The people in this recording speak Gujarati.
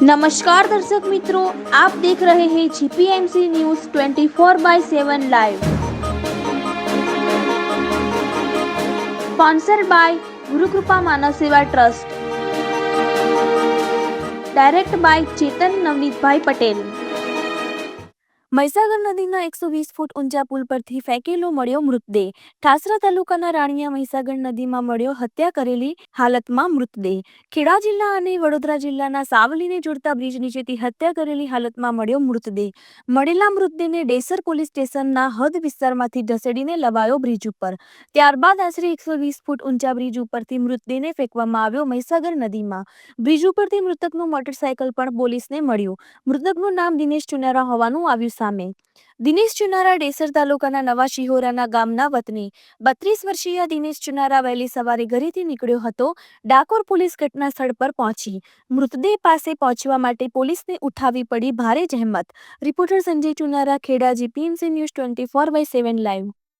નમસ્કાર દર્શક મિત્રો આપ દેખ રહે હૈ GPMC news 24 by 7 live sponsor by Gurukrupa Manav Seva trust direct by Chetan Navnitbhai Patel Mahisagar નદીના એકસો વીસ ફૂટ ઊંચા પુલ પરથી ફેંકેલો મળ્યો મૃતદેહ. ઠાસરા તાલુકાના રાણીયા મહીસાગર નદીમાં મળ્યો હત્યા કરેલી હાલતમાં મૃતદેહ. ખેડા જિલ્લા અને વડોદરા જિલ્લાના સાવલીને જોડતા બ્રિજ નીચેથી હત્યા કરેલી હાલતમાં મળ્યો મૃતદેહ. મળેલા મૃતદેહને ડેસર પોલીસ સ્ટેશનના હદ વિસ્તારમાંથી ઢસેડીને લવાયો બ્રિજ ઉપર. ત્યારબાદ આશરે એકસો વીસ ફૂટ ઊંચા બ્રિજ ઉપરથી મૃતદેહને ફેંકવામાં આવ્યો મહીસાગર નદીમાં. બ્રિજ ઉપરથી મૃતકનું મોટરસાયકલ પણ પોલીસને મળ્યું. મૃતકનું નામ દિનેશ ચુનારા હોવાનું આવ્યું સામે. દિનેશ ચુનારા ડેસર તાલુકાના નવા શિહોરાના ગામના વતની. બત્રીસ વર્ષીય દિનેશ ચુનારા વહેલી સવારે ઘરેથી નીકળ્યો હતો. ડાકોર પોલીસ ઘટના સ્થળ પર પહોંચી. મૃતદેહ પાસે પહોંચવા માટે પોલીસને ઉઠાવી પડી ભારે જહેમત. Reporter Sanjay Chunara, Kheda GPMC news twenty four by seven live.